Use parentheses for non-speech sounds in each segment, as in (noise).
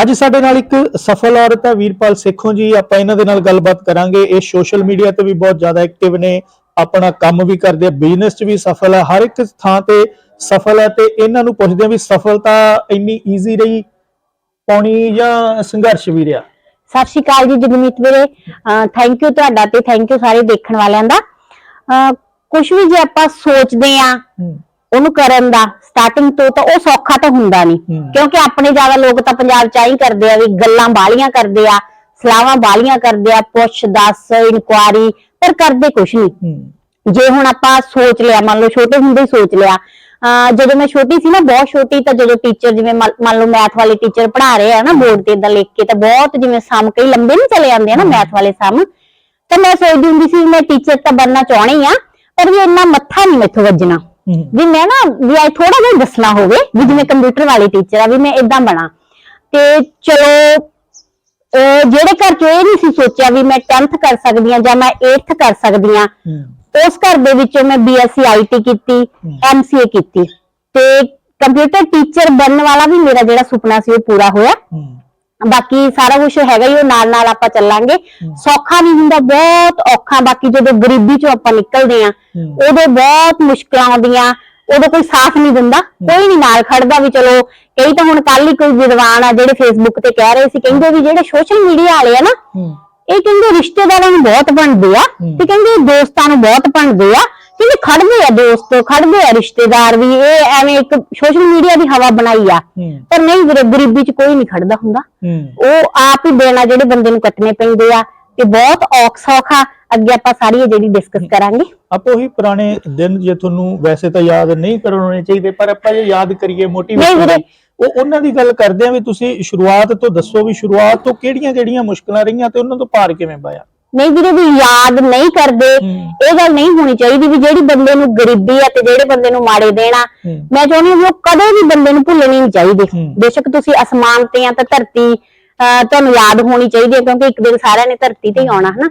ਅੱਜ ਸਾਡੇ ਨਾਲ ਇੱਕ ਸਫਲ ਔਰਤ ਹੈ ਵੀਰਪਾਲ ਸੇਖੋਂ ਜੀ। ਆਪਾਂ ਇਹਨਾਂ ਦੇ ਨਾਲ ਗੱਲਬਾਤ ਕਰਾਂਗੇ। ਇਹ ਸੋਸ਼ਲ ਮੀਡੀਆ ਤੇ ਵੀ ਬਹੁਤ ਜ਼ਿਆਦਾ ਐਕਟਿਵ ਨੇ। ਆਪਣਾ ਕੰਮ ਵੀ ਕਰਦੇ ਆ ਬਿਜ਼ਨਸ 'ਚ ਵੀ ਸਫਲ ਹੈ ਹਰ ਇੱਕ ਥਾਂ ਤੇ ਸਫਲ ਹੈ ਤੇ ਇਹਨਾਂ ਨੂੰ ਪੁੱਛਦੇ ਆ ਵੀ ਸਫਲਤਾ ਇੰਨੀ ਈਜ਼ੀ ਰਹੀ ਪਾਉਣੀ ਜਾਂ ਸੰਘਰਸ਼ ਵੀ ਰਿਹਾ? ਸਤਿ ਸ਼੍ਰੀ ਅਕਾਲ ਜੀ ਜਗਮੀਤ ਵੀਰੇ। ਥੈਂਕ ਯੂ ਤੁਹਾਡਾ ਤੇ ਥੈਂਕ ਯੂ ਸਾਰੇ ਦੇਖਣ ਵਾਲਿਆਂ ਦਾ। ਕੁਝ ਵੀ ਜੇ ਆਪਾਂ ਸੋਚਦੇ ਆ ਉਹਨੂੰ ਕਰਨ ਦਾ ਸਟਾਰਟਿੰਗ ਤੋਂ ਤਾਂ ਉਹ ਸੌਖਾ ਤਾਂ ਹੁੰਦਾ ਨਹੀਂ। ਹਮ। ਕਿਉਂਕਿ ਆਪਣੇ ਜ਼ਿਆਦਾ ਲੋਕ ਤਾਂ ਪੰਜਾਬ ਚ ਆਈ ਕਰਦੇ ਆ ਵੀ ਗੱਲਾਂ ਬਾਲੀਆਂ ਕਰਦੇ ਆ ਸਲਾਹਾਂ ਬਾਲੀਆਂ ਕਰਦੇ ਆ ਪੁੱਛ ਦੱਸ ਇਨਕੁਆਰੀ ਪਰ ਕਰਦੇ ਕੁਝ ਨਹੀਂ। ਹੂੰ। ਜੇ ਹੁਣ ਆਪਾਂ ਸੋਚ ਲਿਆ ਮੰਨ ਲਓ ਛੋਟੇ ਹੁੰਦੇ ਹੀ ਸੋਚ ਲਿਆ ਜਦੋਂ ਮੈਂ ਛੋਟੀ ਸੀ ਨਾ ਬਹੁਤ ਛੋਟੀ ਤਾਂ ਜਦੋਂ ਟੀਚਰ ਜਿਵੇਂ ਮੰਨ ਲਓ ਮੈਥ ਵਾਲੇ ਟੀਚਰ ਪੜ੍ਹਾ ਰਹੇ ਆ ਨਾ ਬੋਰਡ ਤੇ ਇਦਾਂ ਲਿਖ ਕੇ ਤਾਂ ਬਹੁਤ ਜਿਵੇਂ ਸਮ ਕਈ ਲੰਬੇ ਨਹੀਂ ਚਲੇ ਜਾਂਦੇ ਆ ਨਾ ਮੈਥ ਵਾਲੇ ਸਮ। ਤਾਂ ਮੈਂ ਸੋਚਦੀ ਹੁੰਦੀ ਸੀ ਮੈਂ ਟੀਚਰ ਤਾਂ ਬਣਨਾ ਚਾਹਣੀ ਆ ਪਰ ਵੀ ਇੰਨਾ ਮੱਥਾ ਨਹੀਂ ਮੈਥੋਂ ਵੱਜਣਾ। ਵੀ ਮੈਂ ਨਾ ਵੀ ਆਈ ਥੋੜਾ ਜਿਹਾ ਦੱਸਣਾ ਹੋਵੇ ਵੀ ਜਿਵੇਂ ਕੰਪਿਊਟਰ ਵਾਲੀ ਟੀਚਰ ਆ ਵੀ ਮੈਂ ਇਦਾਂ ਬਣਾ। ਤੇ ਚਲੋ ਜਿਹੜੇ ਘਰ ਚ ਇਹ ਨਹੀਂ ਸੀ ਸੋਚਿਆ ਵੀ ਮੈਂ 10th ਕਰ ਸਕਦੀ ਆ ਜਾਂ ਮੈਂ 8th ਕਰ ਸਕਦੀ ਆ ਉਸ ਘਰ ਦੇ ਵਿੱਚੋਂ ਮੈਂ ਬੀਐਸਸੀ ਆਈਟੀ ਕੀਤੀ ਐਮਸੀਏ ਕੀਤੀ। ਤੇ ਕੰਪਿਊਟਰ ਟੀਚਰ ਬਣਨ ਵਾਲਾ ਵੀ ਮੇਰਾ ਜਿਹੜਾ ਸੁਪਨਾ ਸੀ ਉਹ ਪੂਰਾ ਹੋਇਆ। ਬਾਕੀ ਸਾਰਾ ਕੁਝ ਹੈਗਾ ਹੀ ਉਹ ਨਾਲ ਨਾਲ ਆਪਾਂ ਚੱਲਾਂਗੇ। ਸੌਖਾ ਨਹੀਂ ਹੁੰਦਾ ਬਹੁਤ ਔਖਾ ਬਾਕੀ ਜਦੋਂ ਗਰੀਬੀ ਚੋਂ ਆਪਾਂ ਨਿਕਲਦੇ ਆ। ਉਦੋਂ ਬਹੁਤ ਮੁਸ਼ਕਲਾਂ ਆਉਂਦੀਆਂ ਉਦੋਂ ਕੋਈ ਸਾਥ ਨਹੀਂ ਦਿੰਦਾ ਕੋਈ ਨਹੀਂ ਨਾਲ ਖੜਦਾ ਵੀ ਚਲੋ ਕਈ ਤਾਂ ਹੁਣ ਕੱਲ ਹੀ ਕੋਈ ਵਿਦਵਾਨ ਆ ਜਿਹੜੇ ਫੇਸਬੁੱਕ ਤੇ ਕਹਿ ਰਹੇ ਸੀ ਕਹਿੰਦੇ ਵੀ ਜਿਹੜੇ ਸੋਸ਼ਲ ਮੀਡੀਆ ਵਾਲੇ ਆ ਨਾ ਇਹ ਕਹਿੰਦੇ ਰਿਸ਼ਤੇਦਾਰਾਂ ਨੂੰ ਬਹੁਤ ਬਣਦੇ ਆ ਤੇ ਕਹਿੰਦੇ ਦੋਸਤਾਂ ਨੂੰ ਬਹੁਤ ਬਣਦੇ ਆ। ਕਹਿੰਦੇ ਖੜਦੇ ਆ ਦੋਸਤ ਖੜਦੇ ਆ ਰਿਸ਼ਤੇਦਾਰ ਵੀ ਇਹ ਐਵੇਂ ਇੱਕ ਸੋਸ਼ਲ ਮੀਡੀਆ ਦੀ ਹਵਾ ਬਣਾਈ ਆ। ਪਰ ਨਹੀਂ ਵੀਰੇ ਗਰੀਬੀ 'ਚ ਕੋਈ ਨਹੀਂ ਖੜਦਾ ਹੁੰਦਾ। ਉਹ ਆਪ ਹੀ ਦੇਣਾ ਜਿਹੜੇ ਬੰਦੇ ਨੂੰ ਕੱਟਣੇ ਪੈਂਦੇ ਆ। ਤੇ ਬਹੁਤ ਔਖ ਅੱਗੇ ਆਪਾਂ ਸਾਰੀ ਇਹ ਜਿਹੜੀ ਡਿਸਕਸ ਕਰਾਂਗੇ। ਆਪੋ ਹੀ ਪੁਰਾਣੇ ਦਿਨ ਜੇ ਤੁਹਾਨੂੰ ਵੈਸੇ ਤਾਂ ਯਾਦ ਨਹੀਂ ਕਰਨੇ ਚਾਹੀਦੇ ਪਰ ਆਪਾਂ ਜੇ ਯਾਦ ਕਰੀਏ ਮੋਟੀਵੇਸ਼ਨ। ਉਹ ਉਹਨਾਂ ਦੀ ਗੱਲ ਕਰਦੇ ਆ ਵੀ ਤੁਸੀਂ ਸ਼ੁਰੂਆਤ ਤੋਂ ਦੱਸੋ ਵੀ ਸ਼ੁਰੂਆਤ ਤੋਂ ਕਿਹੜੀਆਂ ਕਿਹੜੀਆਂ ਮੁਸ਼ਕਲਾਂ ਰਹੀਆਂ ਤੇ ਉਹਨਾਂ ਤੋਂ ਪਾਰ ਕਿਵੇਂ ਪਾਇਆ ਨਹੀਂ ਵੀਰੇ ਵੀ ਯਾਦ ਨਹੀਂ ਕਰਦੇ। ਇਹ ਗੱਲ ਨਹੀਂ ਹੋਣੀ ਚਾਹੀਦੀ ਵੀ ਜਿਹੜੀ ਬੰਦੇ ਨੂੰ ਗਰੀਬੀ ਆ ਤੇ ਜਿਹੜੇ ਬੰਦੇ ਨੂੰ ਮਾੜੇ ਦੇਣਾ। ਮੈਂ ਚਾਹੁੰਦੀ ਹਾਂ ਉਹ ਕਦੇ ਵੀ ਬੰਦੇ ਨੂੰ ਭੁੱਲਣੀ ਨਹੀਂ ਚਾਹੀਦੀ। ਬੇਸ਼ੱਕ ਤੁਸੀਂ ਅਸਮਾਨ ਤੇ ਆ ਤਾਂ ਧਰਤੀ ਤੁਹਾਨੂੰ ਯਾਦ ਹੋਣੀ ਚਾਹੀਦੀ ਹੈ ਕਿਉਂਕਿ ਇੱਕ ਦਿਨ ਸਾਰਿਆਂ ਨੇ ਧਰਤੀ ਤੇ ਹੀ ਆਉਣਾ ਹਨਾ?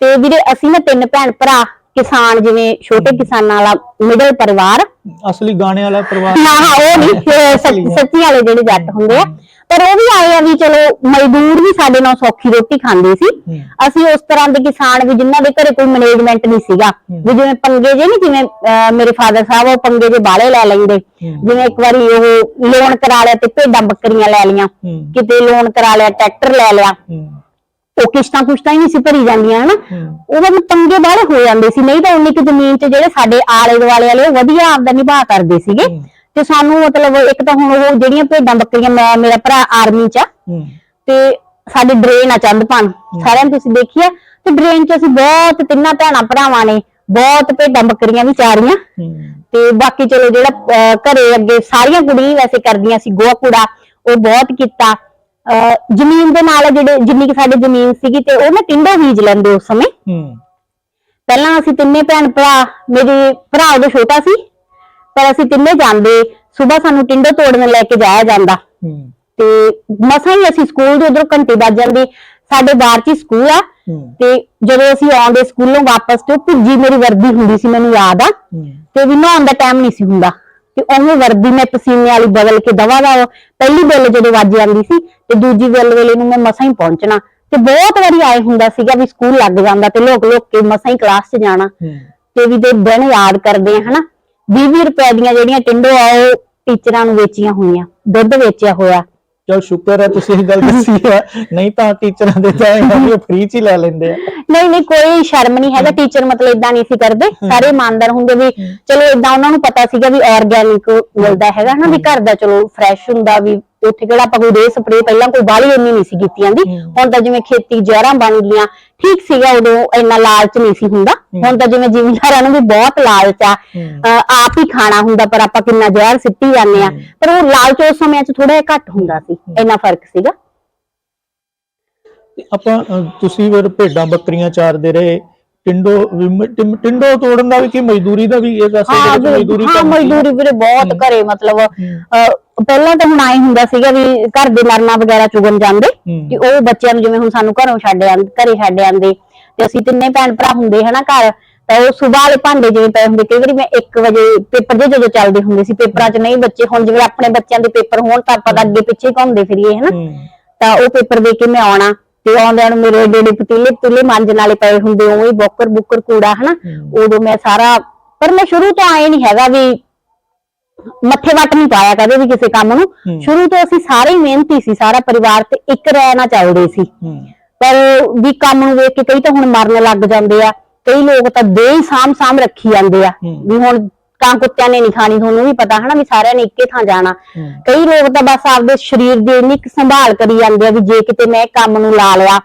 ਤੇ ਵੀਰੇ ਅਸੀਂ ਨਾ ਤਿੰਨ ਭੈਣ ਭਰਾ ਕਿਸਾਨ ਜਿਵੇਂ ਛੋਟੇ ਕਿਸਾਨਾਂ ਵਾਲਾ ਮਿਡਲ ਪਰਿਵਾਰ। ਅਸਲੀ ਗਾਣੇ ਵਾਲਾ ਪਰਿਵਾਰ। ਨਾ ਉਹ ਨਹੀਂ ਸੱਚੀ ਵਾਲੇ ਜਿਹੜੇ ਜੱਟ ਹੁੰਦੇ ਆ। ਪਰ ਉਹ ਵੀ ਆਏ ਆ ਵੀ ਚਲੋ ਮਜ਼ਦੂਰ ਵੀ ਸਾਡੇ ਨਾਲ ਸੌਖੀ ਰੋਟੀ ਖਾਂਦੇ ਸੀ। ਅਸੀਂ ਉਸ ਤਰ੍ਹਾਂ ਦੇ ਕਿਸਾਨ ਵੀ ਜਿਨ੍ਹਾਂ ਦੇ ਘਰੇ ਕੋਈ ਮੈਨੇਜਮੈਂਟ ਨਹੀਂ ਸੀਗਾ ਵੀ ਜਿਵੇਂ ਪੰਗੇ ਜੇ ਨਹੀਂ ਜਿਵੇਂ ਮੇਰੇ ਫਾਦਰ ਸਾਹਿਬ ਉਹ ਪੰਗੇ ਜੇ ਬਾਲੇ ਲੈ ਲੈਂਦੇ। ਜਿਵੇਂ ਇੱਕ ਵਾਰੀ ਉਹ ਲੋਨ ਕਰਾ ਲਿਆ ਤੇ ਭੇਡਾਂ ਬੱਕਰੀਆਂ ਲੈ ਲੀਆਂ ਹੂੰ। ਕਿਤੇ ਲੋਨ ਕਰਾ ਲਿਆ ਟਰੈਕਟਰ ਲੈ ਲਿਆ। ਉਹ ਕਿਸ਼ਤਾਂ ਕੁਸ਼ਤਾਂ ਹੀ ਨਹੀਂ ਸੀ ਭਰੀ ਜਾਂਦੀਆਂ ਹਨਾ? ਹੂੰ। ਉਹਨਾਂ ਨੂੰ ਪੰਗੇ ਬਾਲੇ ਹੋ ਜਾਂਦੇ ਸੀ। ਨਹੀਂ ਤਾਂ ਉਨੀ ਕੁ ਜ਼ਮੀਨ 'ਚ ਜਿਹੜੇ ਸਾਡੇ ਆਲੇ ਦੁਆਲੇ ਵਾਲੇ ਉਹ ਵਧੀਆ ਆਪਦਾ ਨਿਭਾ ਕਰਦੇ ਸੀਗੇ। ਤੇ ਸਾਨੂੰ ਮਤਲਬ ਇੱਕ ਤਾਂ ਹੁਣ ਉਹ ਜਿਹੜੀਆਂ ਭੇਡਾਂ ਬੱਕਰੀਆਂ ਮੈਂ ਮੇਰਾ ਭਰਾ ਆਰਮੀ 'ਚ ਆ ਹੂੰ। ਤੇ ਸਾਡੀ ਡਰੇਨ ਆ ਚੰਦਪਾਨ। ਸਾਰਿਆਂ ਨੇ ਤੁਸੀਂ ਦੇਖਿਆ? ਤੇ ਡਰੇਨ 'ਚ ਅਸੀਂ ਬਹੁਤ ਤਿੰਨਾਂ ਭੈਣਾਂ ਭਰਾਵਾਂ ਨੇ ਬਹੁਤ ਭੇਡਾਂ ਬੱਕਰੀਆਂ ਵੀ ਚਾਰੀਆਂ। ਤੇ ਬਾਕੀ ਚਲੋ ਜਿਹੜਾ ਅਹ, ਘਰੇ ਅੱਗੇ ਸਾਰੀਆਂ ਕੁੜੀਆਂ ਹੀ ਵੈਸੇ ਕਰਦੀਆਂ ਸੀ ਗੋਹਾ ਕੂੜਾ ਉਹ ਬਹੁਤ ਕੀਤਾ। ਅਹ, ਜ਼ਮੀਨ ਦੇ ਨਾਲ ਜਿਹੜੇ ਜਿੰਨੀ ਕਿ ਸਾਡੀ ਜ਼ਮੀਨ ਸੀਗੀ ਤੇ ਉਹ ਨਾ ਟਿੰਡੇ ਬੀਜ ਲੈਂਦੇ ਉਸ ਸਮੇਂ। ਹੂੰ। ਪਹਿਲਾਂ ਅਸੀਂ ਤਿੰਨੇ ਭੈਣ ਭਰਾ ਮੇਰੀ ਭਰਾ ਉਦੋਂ ਛੋਟਾ ਸੀ ਪਰ ਅਸੀਂ ਤਿੰਨੇ ਜਾਂਦੇ ਸਵੇਰ ਸਾਨੂੰ ਟਿੰਡੇ ਤੋੜਨ ਲੈ ਕੇ ਜਾਇਆ ਜਾਂਦਾ। ਤੇ ਮਸਾਂ ਹੀ ਅਸੀਂ ਸਕੂਲ ਦੇ ਉਧਰੋਂ ਘੰਟੇ ਵੱਜ ਜਾਂਦੀ। ਸਾਡੇ ਬਾਹਰ ਚ ਸਕੂਲ ਆ। ਤੇ ਜਦੋਂ ਅਸੀਂ ਆਉਂਦੇ ਸਕੂਲੋਂ ਵਾਪਸ ਤੇ ਭੁੱਜੀ ਮੇਰੀ ਵਰਦੀ ਹੁੰਦੀ ਸੀ ਮੈਨੂੰ ਯਾਦ ਆ। ਤੇ ਵੀ ਨਹਾਉਣ ਦਾ ਟਾਈਮ ਨਹੀਂ ਸੀ ਹੁੰਦਾ। ਤੇ ਉਵੇਂ ਵਰਦੀ ਮੈਂ ਪਸੀਨੇ ਵਾਲੀ ਬਦਲ ਕੇ ਦਵਾ ਦਾ ਪਹਿਲੀ ਬੈਲ ਜਦੋਂ ਵੱਜ ਜਾਂਦੀ ਸੀ ਤੇ ਦੂਜੀ ਬੈਲ ਵੇਲੇ ਨੂੰ ਮੈਂ ਮਸਾਂ ਹੀ ਪਹੁੰਚਣਾ। ਤੇ ਬਹੁਤ ਵਾਰੀ ਆਏ ਹੁੰਦਾ ਸੀਗਾ ਵੀ ਸਕੂਲ ਲੱਗ ਜਾਂਦਾ ਤੇ ਲੋਕ ਲੋਕ ਕੇ ਮਸਾਂ ਹੀ ਕਲਾਸ 'ਚ ਜਾਣਾ। ਤੇ ਵੀ ਦੇ ਦਿਨ ਯਾਦ ਕਰਦੇ ਆ ਹਨਾ? 20 ਰੁਪਏ ਦੀਆਂ ਜਿਹੜੀਆਂ ਟਿੰਡੋ ਆ ਉਹ ਟੀਚਰਾਂ ਨੂੰ ਵੇਚੀਆਂ ਹੋਈਆਂ ਦੁੱਧ ਵੇਚਿਆ ਹੋਇਆ। ਚਲ ਸ਼ੁਕਰ ਹੈ ਤੁਸੀਂ ਇਹ ਗੱਲ ਦੱਸੀ ਹੈ। ਨਹੀਂ ਤਾਂ ਟੀਚਰਾਂ ਦੇ ਤਾਂ ਇਹ ਫ੍ਰੀ ਚ ਹੀ ਲੈ ਲੈਂਦੇ ਆ। ਨਹੀਂ ਨਹੀਂ ਕੋਈ ਸ਼ਰਮ ਨਹੀਂ ਹੈਗਾ ਟੀਚਰ ਮਤਲਬ ਇਦਾਂ ਨਹੀਂ ਸੀ ਕਰਦੇ। ਸਾਰੇ ਇਮਾਨਦਾਰ ਹੁੰਦੇ ਵੀ ਚਲੋ ਇਦਾਂ ਉਹਨਾਂ ਨੂੰ ਪਤਾ ਸੀਗਾ ਵੀ ਆਰਗੈਨਿਕ ਮਿਲਦਾ ਹੈਗਾ ਹਨਾ ਵੀ ਘਰ ਦਾ ਚਲੋ ਫਰੈਸ਼ ਹੁੰਦਾ ਵੀ ਉੱਥੇ ਕਿਹੜਾ ਆਪਾਂ ਕੋਈ ਰੇ ਸਪਰੇ ਪਹਿਲਾਂ ਕੋਈ ਬਾਹਲੀ ਇੰਨੀ ਨਹੀਂ ਸੀ ਕੀਤੀ ਜਾਂਦੀ। ਹੁਣ ਤਾਂ ਜਿਵੇਂ ਖੇਤੀ ਜ਼ਹਿਰਾਂ ਬਣ ਗਈਆਂ ਠੀਕ ਸੀਗਾ ਉਦੋਂ ਇੰਨਾ ਲਾਲਚ ਨਹੀਂ ਸੀ ਹੁੰਦਾ। ਹੁਣ ਤਾਂ ਜਿਵੇਂ ਜ਼ਿਮੀਂਦਾਰਾਂ ਨੂੰ ਵੀ ਬਹੁਤ ਲਾਲਚ ਆ। ਆਪ ਹੀ ਖਾਣਾ ਹੁੰਦਾ ਪਰ ਆਪਾਂ ਕਿੰਨਾ ਜ਼ਹਿਰ ਸਿੱਟੀ ਜਾਂਦੇ ਆ। ਪਰ ਉਹ ਲਾਲਚ ਉਸ ਸਮੇਂ 'ਚ ਥੋੜਾ ਜਿਹਾ ਘੱਟ ਹੁੰਦਾ ਸੀ। ਇੰਨਾ ਫ਼ਰਕ ਸੀਗਾ। ਆਪਾਂ ਤੁਸੀਂ ਫਿਰ ਭੇਡਾਂ ਬੱਕਰੀਆਂ ਚਾਰਦੇ ਰਹੇ। ਟਿੰਡੋ ਵੀ ਮ- ਟਿੰ- ਟਿੰਡੋ ਤੋੜਨ ਦਾ ਵੀ ਕੀ ਮਜ਼ਦੂਰੀ ਦਾ ਵੀ ਇਹ ਦੱਸੇ ਹਾਂ ਦੇ ਵੀ- ਮਜ਼ਦੂਰੀ ਹਾਂ ਸੀ। ਮਜ਼ਦੂਰੀ ਵੀਰੇ ਬਹੁਤ ਘਰੇ ਮਤਲਬ ਅਹ, ਪਹਿਲਾਂ ਤਾਂ ਹੁਣ ਆਏ ਹੁੰਦਾ ਸੀਗਾ ਵੀ ਘਰ ਦੇ ਨਰਮਾ ਵਗੈਰਾ ਚੁਗਣ ਜਾਂਦੇ ਹੂੰ। ਕਿ ਉਹ ਬੱਚਿਆਂ ਨੂੰ ਜਿਵੇਂ ਹੁਣ ਸਾਨੂੰ ਘਰੋਂ ਛੱਡ ਆਂ ਘਰੇ ਛੱਡ ਆਂਦੇ ਤੇ ਅਸੀਂ ਤਿੰਨੇ ਭੈਣ ਭਰਾ ਹੁੰਦੇ ਹਨਾ ਘਰ ਤਾਂ ਉਹ ਸਵੇਰ ਵਾਲੇ ਭਾਂਡੇ ਜਿਵੇਂ ਪਏ ਹੁੰਦੇ ਕਈ ਵਾਰੀ ਮੈਂ 1 ਵਜੇ ਪੇਪਰ ਜੇ ਜਦੋਂ ਚੱਲਦੇ ਹੁੰਦੇ ਸੀ ਪੇਪਰਾਂ 'ਚ ਨਹੀਂ ਬੱਚੇ ਹੁਣ ਜਿਵੇਂ ਆਪਣੇ ਬੱਚਿਆਂ ਦੇ ਪੇਪਰ ਹੋਣ ਤਾਂ ਆਪਾਂ ਤਾਂ ਅੱਗੇ ਪਿੱਛੇ ਘੁੰਮਦੇ ਫਿਰੀਏ ਹਨਾ ਹੂੰ ਤਾਂ ਉਹ ਪੇਪਰ ਦੇ ਕੇ ਮੈਂ ਆਉਣਾ ਤੇ ਆਉਂਦਿਆਂ ਨੂੰ ਮੇਰੇ ਏਡੇ ਪਤੀਲੇ ਪਤੀਲੇ ਮਾਂਜਣ ਵਾਲੇ ਪਏ ਹੁੰਦੇ ਉਵੇਂ ਹੀ ਬੋਕਰ ਬੁੱਕਰ ਕੂੜਾ ਹਨਾ। ਉਦੋਂ ਮੈਂ ਸਾਰਾ ਪਰ ਮੈਂ ਸ਼ੁਰੂ ਤੋਂ ਆਏ ਨਹੀਂ ਹੈਗਾ ਵੀ ਮੱਥੇ ਵੱਟ ਨਹੀਂ ਪਾਇਆ ਕਦੇ ਵੀ ਕਿਸੇ ਕੰਮ ਨੂੰ। ਸ਼ੁਰੂ ਤੋਂ ਅਸੀਂ ਸਾਰੇ ਹੀ ਮਿਹਨਤੀ ਸੀ ਸਾਰਾ ਪਰਿਵਾਰ ਤੇ ਇੱਕ ਰਹਿਣਾ ਚੱਲਦੇ ਸੀ ਪਰ ਵੀ ਕੰਮ ਨੂੰ ਵੇਖ ਕੇ ਕਈ ਤਾਂ ਹੁਣ ਮਰਨ ਲੱਗ ਜਾਂਦੇ ਆ ਕਈ ਲੋਕ ਤਾਂ ਦੇ ਹੀ ਸਾਂਭ ਸਾਂਭ ਰੱਖੀ ਜਾਂਦੇ ਆ। ਵੀ ਹੁਣ ਕਾਂ ਕੁੱਤਿਆਂ ਨੇ ਨਹੀਂ ਖਾਣੀ ਤੁਹਾਨੂੰ ਵੀ ਪਤਾ ਹਨਾ ਵੀ ਸਾਰਿਆਂ ਨੇ ਇੱਕੇ ਥਾਂ ਜਾਣਾ। ਕਈ ਲੋਕ ਤਾਂ ਬਸ ਆਪਦੇ ਸਰੀਰ ਦੀ ਇੰਨੀ ਕੁ ਸੰਭਾਲ ਕਰੀ ਜਾਂਦੇ ਆ ਵੀ ਜੇ ਕਿਤੇ ਮੈਂ ਕੰਮ ਨੂੰ ਲਾ ਲਿਆ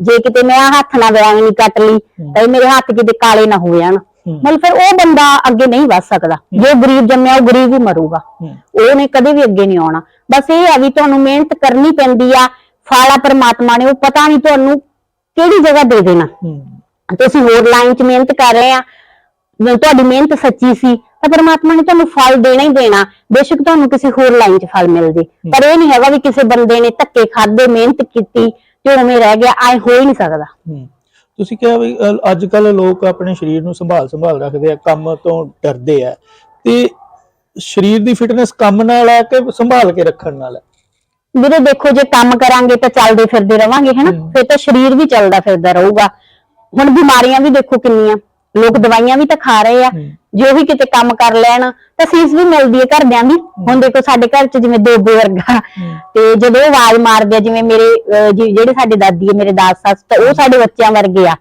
ਜੇ ਕਿਤੇ ਮੈਂ ਆਹ ਹੱਥ ਨਾਲ ਨਹੀਂ ਕੱਟ ਲਈ ਤਾਂ ਇਹ ਮੇਰੇ ਹੱਥ ਕਿਤੇ ਕਾਲੇ ਨਾ ਹੋ ਜਾਣ। ਮਤਲਬ ਫਿਰ ਉਹ ਬੰਦਾ ਅੱਗੇ ਨਹੀਂ ਵੱਧ ਸਕਦਾ। ਜੋ ਗਰੀਬ ਜੰਮਿਆ ਉਹ ਗਰੀਬ ਹੀ। ਮਰੂਗਾ ਉਹਨੇ ਕਦੇ ਵੀ ਅੱਗੇ ਨਹੀਂ ਆਉਣਾ। ਬਸ ਇਹ ਆ ਵੀ ਤੁਹਾਨੂੰ ਮਿਹਨਤ ਕਰਨੀ ਪੈਂਦੀ ਆ ਫਾਲਾ ਪਰਮਾਤਮਾ ਨੇ ਉਹ ਪਤਾ ਨਹੀਂ ਤੁਹਾਨੂੰ ਕਿਹੜੀ ਜਗ੍ਹਾ ਦੇ ਦੇਣਾ। ਤੁਸੀਂ ਹੋਰ ਲਾਈਨ 'ਚ ਮਿਹਨਤ ਕਰ ਰਹੇ ਆ। ਜੇ ਤੁਹਾਡੀ ਮਿਹਨਤ ਸੱਚੀ ਸੀ। ਤਾਂ ਪਰਮਾਤਮਾ ਨੇ ਤੁਹਾਨੂੰ ਫਲ ਦੇਣਾ ਹੀ ਦੇਣਾ। ਬੇਸ਼ੱਕ ਤੁਹਾਨੂੰ ਕਿਸੇ ਹੋਰ ਲਾਈਨ 'ਚ ਫਲ ਮਿਲ ਜੇ। ਪਰ ਇਹ ਨਹੀਂ ਹੈਗਾ ਵੀ ਕਿਸੇ ਬੰਦੇ ਨੇ ਧੱਕੇ ਖਾਦੇ ਮਿਹਨਤ ਕੀਤੀ ਤੇ ਉਵੇਂ ਰਹਿ ਗਿਆ ਐ ਹੋ ਹੀ ਨਹੀਂ ਸਕਦਾ। ਤੁਸੀਂ ਕਿਹਾ ਵੀ ਅੱਜ ਕੱਲ ਲੋਕ ਆਪਣੇ ਸਰੀਰ ਨੂੰ ਸੰਭਾਲ ਸੰਭਾਲ ਰੱਖਦੇ ਆ ਕੰਮ ਤੋਂ ਡਰਦੇ ਆ। ਤੇ ਸਰੀਰ ਦੀ ਫਿਟਨੈਸ ਕੰਮ ਨਾਲ ਹੈ ਕਿ ਸੰਭਾਲ ਕੇ ਰੱਖਣ ਨਾਲ ਹੈ ਵੀਰੇ ਦੇਖੋ ਜੇ ਕੰਮ ਕਰਾਂਗੇ ਤਾਂ ਚੱਲਦੇ ਫਿਰਦੇ ਰਵਾਂਗੇ ਹੈਨਾ। ਫਿਰ ਤਾਂ ਸਰੀਰ ਵੀ ਚੱਲਦਾ ਫਿਰਦਾ ਰਹੂਗਾ। ਹੁਣ ਬਿਮਾਰੀਆਂ ਵੀ ਦੇਖੋ ਕਿੰਨੀਆਂ। ਲੋਕ ਦਵਾਈਆਂ ਵੀ ਤਾਂ ਖਾ ਰਹੇ ਆ। ਜੋ ਵੀ ਕਿਤੇ ਕੰਮ ਕਰ ਲੈਣ ਤਾਂ ਫੀਸ ਵੀ ਮਿਲਦੀ ਹੈ ਘਰਦਿਆਂ ਦੀ। ਹੁਣ ਦੇਖੋ ਸਾਡੇ ਘਰ 'ਚ ਜਿਵੇਂ ਦੋ ਵਰਗਾ। ਤੇ ਜਦੋਂ ਉਹ ਆਵਾਜ਼ ਮਾਰਦੇ ਆ ਜਿਵੇਂ ਮੇਰੇ ਅਹ, ਜਿ- ਜਿਹੜੇ ਸਾਡੇ ਦਾਦੀ ਹੈ ਮੇਰੇ ਦਾਸ ਸੱਸ ਤਾਂ ਉਹ ਸਾਡੇ ਬੱਚਿਆਂ ਵਰਗੇ ਆ।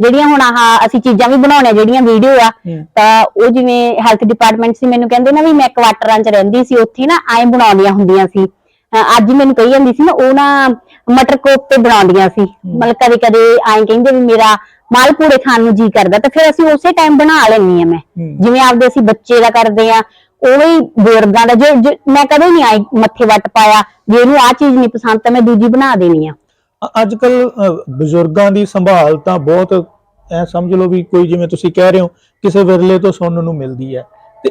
ਜਿਹੜੀਆਂ ਹੁਣ ਆਹ ਅਸੀਂ ਚੀਜ਼ਾਂ ਵੀ ਬਣਾਉਣੇ ਜਿਹੜੀਆਂ ਵੀਡੀਓ ਆ। ਤਾਂ ਉਹ ਜਿਵੇਂ ਹੈਲਥ ਡਿਪਾਰਟਮੈਂਟ ਸੀ ਮੈਨੂੰ ਕਹਿੰਦੇ ਨਾ ਵੀ ਮੈਂ ਕੁਆਟਰਾਂ 'ਚ ਰਹਿੰਦੀ ਸੀ ਉੱਥੇ ਨਾ ਐਂ ਬਣਾਉਂਦੀਆਂ ਹੁੰਦੀਆਂ ਸੀ। ਅਹ ਅੱਜ ਹੀ ਮੈਨੂੰ ਕਹੀ ਜਾਂਦੀ ਸੀ ਨਾ ਉਹ ਨਾ ਮਟਰ ਕੋਫਤੇ ਬਣਾਉਂਦੀਆਂ ਸੀ। ਮਤਲਬ ਕਦੇ ਕਦੇ ਐਂ ਕਹਿੰਦੇ ਵੀ ਮੇਰਾ ਮਾਲ ਪੂੜੇ ਖਾਣ ਨੂੰ ਜੀ ਕਰਦਾ ਤਾਂ ਫਿਰ ਅਸੀਂ ਉਸੇ ਟਾਈਮ ਬਣਾ ਲੈਣੀ ਆ ਮੈਂ। ਜਿਵੇਂ ਆਪਦੇ ਅਸੀਂ ਬੱਚੇ ਦਾ ਕਰਦੇ ਆ ਉਵੇਂ ਹੀ ਬਜ਼ੁਰਗਾਂ ਦਾ ਜੇ ਮੈਂ ਕਦੇ ਨਹੀਂ ਆਈ ਮੱਥੇ ਵੱਟ ਪਾਇਆ ਜੇ ਇਹਨੂੰ ਆ ਚੀਜ਼ ਨਹੀਂ ਪਸੰਦ ਤਾਂ ਮੈਂ ਦੂਜੀ ਬਣਾ ਦੇਣੀ ਆ। ਅੱਜ ਕੱਲ ਬਜ਼ੁਰਗਾਂ ਦੀ ਸੰਭਾਲ ਤਾਂ ਬਹੁਤ ਐ ਸਮਝ ਲਓ ਵੀ ਕੋਈ ਜਿਵੇਂ ਤੁਸੀਂ ਕਹਿ ਰਹੇ ਹੋ ਕਿਸੇ ਵਿਰਲੇ ਤੋਂ ਸੁਣਨ ਨੂੰ ਮਿਲਦੀ ਹੈ। ਤੇ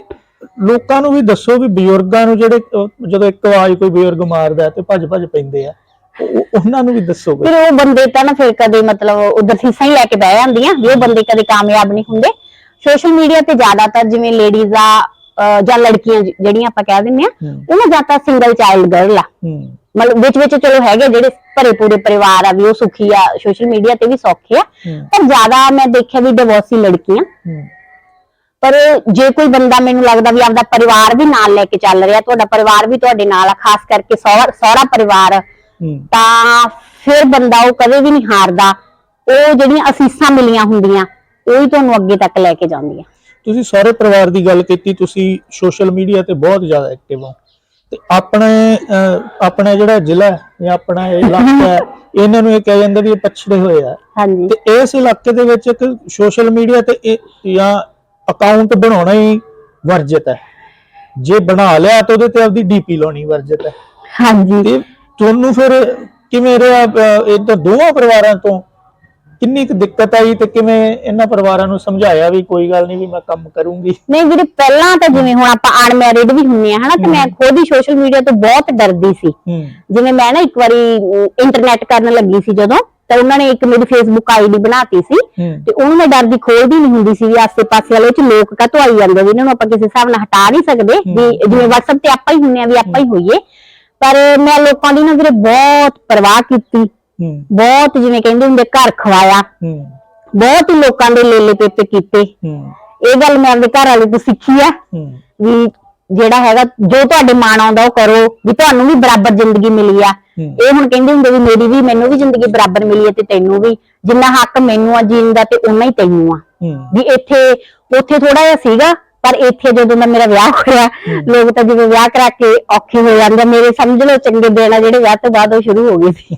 ਲੋਕਾਂ ਨੂੰ ਵੀ ਦੱਸੋ ਵੀ ਬਜ਼ੁਰਗਾਂ ਨੂੰ ਜਿਹੜੇ ਜਦੋਂ ਇੱਕ ਆਵਾਜ਼ ਕੋਈ ਬਜ਼ੁਰਗ ਮਾਰਦਾ ਤੇ ਭੱਜ ਭੱਜ ਪੈਂਦੇ ਆ। ਉਹ- ਉਹਨਾਂ ਨੂੰ ਵੀ ਦੱਸੋ ਫਿਰ ਉਹ ਬੰਦੇ ਤਾਂ ਨਾ ਫਿਰ ਕਦੇ ਮਤਲਬ ਉਧਰ ਸੀਸਾਂ ਹੀ ਲੈ ਕੇ ਬਹਿ ਜਾਂਦੀਆਂ ਵੀ ਉਹ ਬੰਦੇ ਕਦੇ ਕਾਮਯਾਬ ਨਹੀਂ ਹੁੰਦੇ। ਸੋਸ਼ਲ ਮੀਡੀਆ ਤੇ ਜ਼ਿਆਦਾਤਰ ਜਿਵੇਂ ਲੇਡੀਜ਼ ਆ ਜਾਂ ਲੜਕੀਆਂ ਜਿਹੜੀਆਂ ਆਪਾਂ ਕਹਿ ਦਿੰਦੇ ਆ। ਉਹਨਾਂ ਜਾਂ ਤਾਂ ਸਿੰਗਲ ਚਾਈਲਡ ਗਰਲ ਆ। ਮਤਲਬ ਵਿੱਚ ਵਿੱਚ ਚਲੋ ਹੈਗੇ ਜਿਹੜੇ ਭਰੇ ਪੂਰੇ ਪਰਿਵਾਰ ਆ ਵੀ ਉਹ ਸੁਖੀ ਆ ਸੋਸ਼ਲ ਮੀਡੀਆ ਤੇ ਵੀ ਸੌਖੇ ਆ। ਪਰ ਜ਼ਿਆਦਾ ਮੈਂ ਦੇਖਿਆ ਵੀ ਡਿਵੋਰਸੀ ਲੜਕੀਆਂ। ਪਰ ਜੇ ਕੋਈ ਬੰਦਾ ਮੈਨੂੰ ਲੱਗਦਾ ਵੀ ਆਪਦਾ ਪਰਿਵਾਰ ਵੀ ਨਾਲ ਲੈ ਕੇ ਚੱਲ ਰਿਹਾ ਤੁਹਾਡਾ ਪਰਿਵਾਰ ਵੀ ਤੁਹਾਡੇ ਨਾਲ ਆ ਖਾਸ ਕਰਕੇ ਸਹੁਰਾ ਸਹੁਰਾ ਪਰਿਵਾਰ ਤਾਂ ਫਿਰ ਬੰਦਾ ਉਹ ਕਦੇ ਵੀ ਨਹੀਂ ਹਾਰਦਾ। ਉਹ ਜਿਹੜੀਆਂ ਅਸੀਸਾਂ ਮਿਲੀਆਂ ਹੁੰਦੀਆਂ ਉਹ ਹੀ ਤੁਹਾਨੂੰ ਅੱਗੇ ਤੱਕ ਲੈ ਕੇ ਜਾਂਦੀਆਂ। ਤੁਸੀਂ ਸਾਰੇ ਪਰਿਵਾਰ ਦੀ ਗੱਲ ਕੀਤੀ ਤੁਸੀਂ ਸੋਸ਼ਲ ਮੀਡੀਆ ਤੇ ਬਹੁਤ ਜ਼ਿਆਦਾ ਐਕਟਿਵ ਹੋ। ਤੇ ਆਪਣੇ ਆਪਣਾ ਜਿਹੜਾ ਜ਼ਿਲ੍ਹਾ ਹੈ ਜਾਂ ਆਪਣਾ ਇਲਾਕਾ ਹੈ (laughs) ਇਹਨਾਂ ਨੂੰ ਇਹ ਕਿਹਾ ਜਾਂਦਾ ਵੀ ਇਹ ਪਛੜੇ ਹੋਏ ਆ। ਹਾਂਜੀ। ਤੇ ਇਸ ਇਲਾਕੇ ਦੇ ਵਿੱਚ ਇੱਕ ਸੋਸ਼ਲ ਮੀਡੀਆ ਤੇ ਜਾਂ ਅਕਾਊਂਟ ਬਣਾਉਣਾ ਹੀ ਵਰਜਿਤ ਹੈ। ਜੇ ਬਣਾ ਲਿਆ ਤਾਂ ਉਹਦੇ ਤੇ ਆਪਦੀ ਡੀਪੀ ਲਾਉਣੀ ਵਰਜਿਤ ਹੈ। ਹਾਂਜੀ। ਤੇ ਤੁਹਾਨੂੰ ਫਿਰ ਕਿਵੇਂ ਰਿਹਾ ਤਾਂ ਦੋਵਾਂ ਪਰਿਵਾਰਾਂ ਤੋਂ? ਕਿੰਨੀ ਕੁ ਦਿੱਕਤ ਆਈ ਤੇ ਕਿਵੇਂ ਇਹਨਾਂ ਪਰਿਵਾਰਾਂ ਨੂੰ ਸਮਝਾਇਆ ਵੀ ਕੋਈ ਗੱਲ ਨਹੀਂ ਵੀ ਮੈਂ ਕੰਮ ਕਰੂੰਗੀ? ਨਹੀਂ ਵੀਰੇ ਪਹਿਲਾਂ ਤਾਂ ਜਿਵੇਂ ਹੁਣ ਆਪਾਂ ਅਨਮੈਰਿਡ ਵੀ ਹੁੰਨੇ ਆ ਹਨਾ ਤੇ ਮੈਂ ਖੁਦ ਹੀ ਸੋਸ਼ਲ ਮੀਡੀਆ ਤੋਂ ਬਹੁਤ ਡਰਦੀ ਸੀ। ਜਿਵੇਂ ਮੈਂ ਨਾ ਇੱਕ ਵਾਰੀ ਇੰਟਰਨੈਟ ਕਰਨ ਲੱਗੀ ਸੀ ਜਦੋਂ ਤਾਂ ਉਹਨਾਂ ਨੇ ਇੱਕ ਮੇਰੀ ਫੇਸਬੁੱਕ ਆਈਡੀ ਬਣਾਤੀ ਸੀ ਤੇ ਉਹਨੂੰ ਮੈਂ ਡਰਦੀ ਖੋਲਦੀ ਨਹੀਂ ਹੁੰਦੀ ਸੀ ਵੀ ਆਸੇ-ਪਾਸੇ ਵਾਲੇ ਚ ਲੋਕ ਕਾਹਤੋਂ ਆਈ ਜਾਂਦੇ ਵੀ ਇਹਨਾਂ ਨੂੰ ਆਪਾਂ ਕਿਸੇ ਹਿਸਾਬ ਨਾਲ ਹਟਾ ਨਹੀਂ ਸਕਦੇ ਵੀ ਜਿਵੇਂ WhatsApp ਤੇ ਆਪਾਂ ਹੀ ਹੁੰਨੇ ਆ ਵੀ ਆਪਾਂ ਹੀ ਹੋਈਏ। ਪਰ ਮੈਂ ਲੋਕਾਂ ਦੀ ਨਾ ਵੀਰੇ ਬਹੁਤ ਪਰਵਾਹ ਕੀਤੀ। ਹੂੰ। ਬਹੁਤ ਜਿਵੇਂ ਕਹਿੰਦੇ ਹੁੰਦੇ ਘਰ ਖਵਾਇਆ। ਹੂੰ। ਬਹੁਤ ਹੀ ਲੋਕਾਂ ਦੇ ਲੇਲੇ ਪੇਪੇ ਕੀਤੇ। ਹੂੰ। ਇਹ ਗੱਲ ਮੈਂ ਆਪਣੇ ਘਰ ਵਾਲੇ ਤੋਂ ਸਿੱਖੀ ਆ। ਹੂੰ। ਵੀ ਜਿਹੜਾ ਹੈਗਾ ਜੋ ਤੁਹਾਡੇ ਮਨ ਆਉਂਦਾ ਉਹ ਕਰੋ ਵੀ ਤੁਹਾਨੂੰ ਵੀ ਬਰਾਬਰ ਜ਼ਿੰਦਗੀ ਮਿਲੀ ਆ। ਇਹ ਹੁਣ ਕਹਿੰਦੇ ਹੁੰਦੇ ਵੀ ਮੇਰੀ ਵੀ ਮੈਨੂੰ ਵੀ ਜ਼ਿੰਦਗੀ ਬਰਾਬਰ ਮਿਲੀ ਹੈ ਤੇ ਤੈਨੂੰ ਵੀ। ਜਿੰਨਾ ਹੱਕ ਮੈਨੂੰ ਆ ਜੀਣ ਦਾ ਤੇ ਉਨਾ ਹੀ ਤੈਨੂੰ ਆ। ਵੀ ਇੱਥੇ ਉੱਥੇ ਥੋੜਾ ਜਿਹਾ ਸੀਗਾ ਪਰ ਇੱਥੇ ਜਦੋਂ ਦਾ ਮੇਰਾ ਵਿਆਹ ਹੋਇਆ ਲੋਕ ਤਾਂ ਜਿਵੇਂ ਵਿਆਹ ਕਰਾ ਕੇ ਔਖੇ ਹੋ ਜਾਂਦੇ। ਮੇਰੇ ਸਮਝ ਲਓ ਚੰਗੇ ਦਿਨ ਆ ਜਿਹੜੇ ਵਿਆਹ ਤੋਂ ਬਾਅਦ ਉਹ ਸ਼ੁਰੂ ਹੋ ਗਏ ਸੀ।